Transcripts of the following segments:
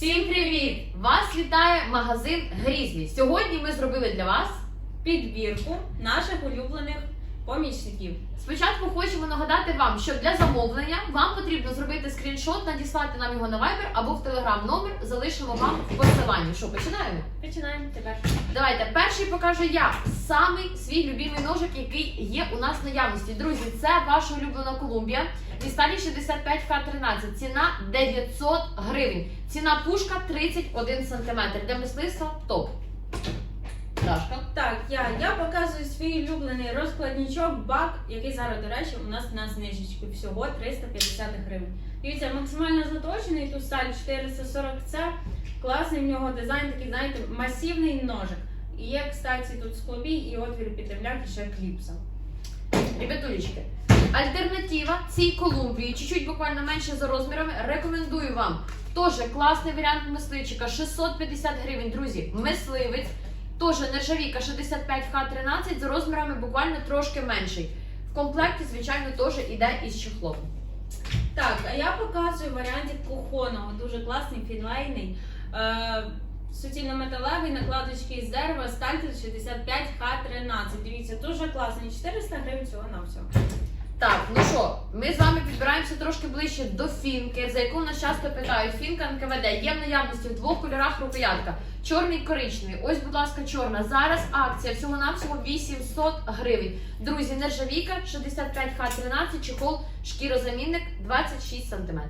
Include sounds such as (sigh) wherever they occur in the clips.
Всім привіт! Вас вітає магазин Грізні. Сьогодні ми зробили для вас. підбірку наших улюблених помічників. Спочатку хочемо нагадати вам, що для замовлення вам потрібно зробити скріншот, надіслати нам його на Viber або в Telegram номер. Залишимо вам в посиланні. Що починаємо? Починаємо тепер. Давайте перший покажу я самий свій любимий ножик, який є у нас в наявності. Друзі, це ваша улюблена Колумбія. Дісталі 65 к 13 Ціна 900 гривень. Ціна пушка 31 см. Для мисливства топ. Дашка. Так, я, я показую свій улюблений розкладничок бак, який зараз, до речі, у нас на знижечку всього 350 гривень. Дивіться, максимально заточений, тут сталь 440C. Класний в нього дизайн, такий, знаєте, масивний ножик. І є, кстати, тут склобій і отвір під ще кліпса. Ребятулечки, альтернатива цій Колумбії, чуть-чуть буквально менше за розмірами, рекомендую вам. Тоже класний варіант мисливчика, 650 гривень, друзі. Мисливець, теж нержавійка 65Х13 з розмірами буквально трошки менший. В комплекті, звичайно, теж іде із чехлом. Так, а я показую варіантик кухонного, дуже класний, фінлейний. Е, суцільно-металевий, накладочки із дерева, стальтер 65Х13. Дивіться, дуже класний. 400 гривень всього на всього. Так, ну що, ми з вами підбираємося трошки ближче до фінки, за яку нас часто питають. Фінка НКВД є в наявності в двох кольорах рукоятка. Чорний і коричневий. Ось, будь ласка, чорна. Зараз акція всього навсього 800 гривень. Друзі, нержавійка 65Х13, чехол, шкірозамінник 26 см.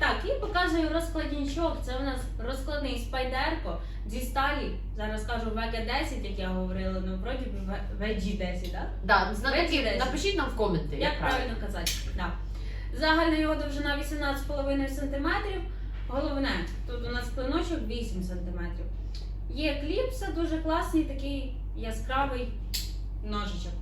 Так, і показую розкладничок. Це у нас розкладний спайдерко зі сталі. Зараз кажу ВГ10, як я говорила, ну вроді б VG10, так? Да, знатоки, Десять. напишіть нам в коменти. Як правильно казати? Да. Загальна його довжина 18,5 см. Головне, тут у нас клиночок 8 см. Є кліпса, дуже класний такий яскравий ножичок.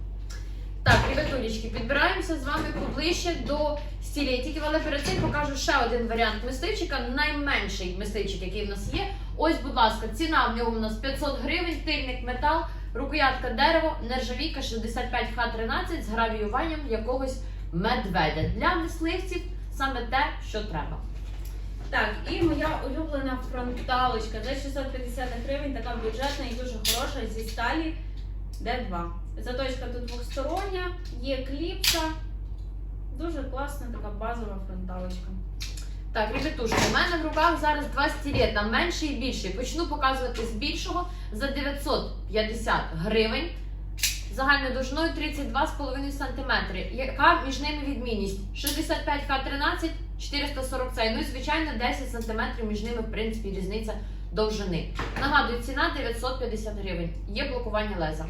Так, ребятулечки, підбираємося з вами поближче до стілетиків, але перед цим покажу ще один варіант мисливчика, найменший мисливчик, який в нас є. Ось, будь ласка, ціна в нього у нас 500 гривень, тильник метал, рукоятка дерево, нержавійка 65Х13 з гравіюванням якогось медведя. Для мисливців саме те, що треба. Так, і моя улюблена фронталочка за 650 гривень, така бюджетна і дуже хороша зі сталі D2. Заточка тут двостороння, є кліпса. Дуже класна така базова фронталочка. Так, ребятушки, у мене в руках зараз два стілета, менший і більший. Почну показувати з більшого за 950 гривень. Загальною довжиною 32,5 см. Яка між ними відмінність? 65Х13, 440 цей. Ну і звичайно 10 см між ними, в принципі, різниця довжини. Нагадую, ціна 950 гривень. Є блокування леза.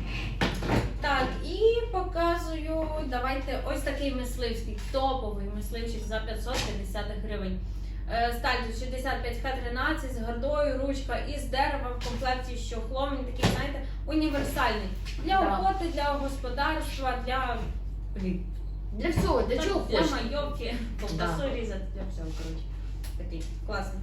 Так, і показую. Давайте ось такий мисливський, топовий мисливчик за 550 гривень. Е, Сталь 65Х13 з гордою, ручка із дерева в комплекті з чохлом. Він такий, знаєте, універсальний. Для охоти, для господарства, для. Блін. Для всього, для чого Для хочете. майовки, ковбасу різати, для всього, коротше. Такий класний.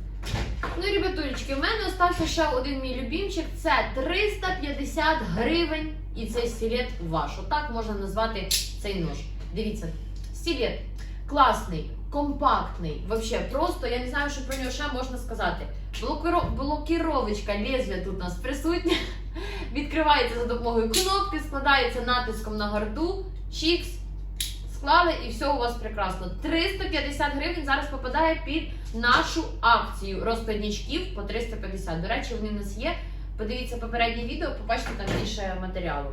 Ну ребятулечки, в мене остався ще один мій любімчик. Це 350 гривень. І цей стілет ваш. Отак можна назвати цей нож. Дивіться, стілет класний, компактний. Вообще, просто я не знаю, що про нього ще можна сказати. Блокіровочка лезвія тут у нас присутня. (laughs) Відкривається за допомогою кнопки, складається натиском на гарду, чікс. Склали і все у вас прекрасно. 350 гривень зараз попадає під нашу акцію розкладнічків по 350. До речі, вони в нас є. Подивіться попереднє відео, побачите там більше матеріалу.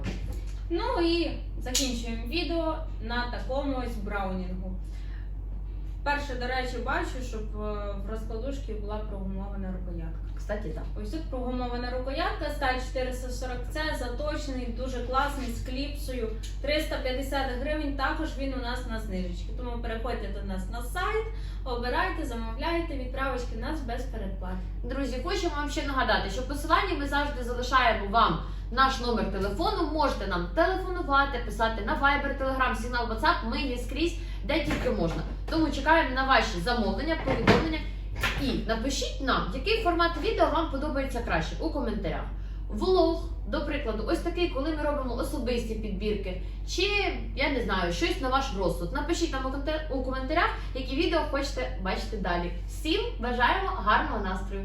Ну і закінчуємо відео на такому ось браунінгу. Перше, до речі, бачу, щоб е, в розкладушці була прогумована рукоятка. Кстати, так. Ось тут прогумована рукоятка, сталь 440C, заточений, дуже класний, з кліпсою. 350 гривень, також він у нас на знижечці. Тому переходьте до нас на сайт, обирайте, замовляйте, відправочки нас без передплати. Друзі, хочу вам ще нагадати, що в посиланні ми завжди залишаємо вам наш номер телефону. Можете нам телефонувати, писати на Viber, Telegram, Signal, WhatsApp. Ми є скрізь, де тільки можна. Тому чекаємо на ваші замовлення, повідомлення. І напишіть нам, який формат відео вам подобається краще у коментарях. влог, до прикладу, ось такий, коли ми робимо особисті підбірки, чи я не знаю, щось на ваш розсуд. Напишіть нам у коментар- у коментарях, які відео хочете бачити далі. Всім бажаємо гарного настрою!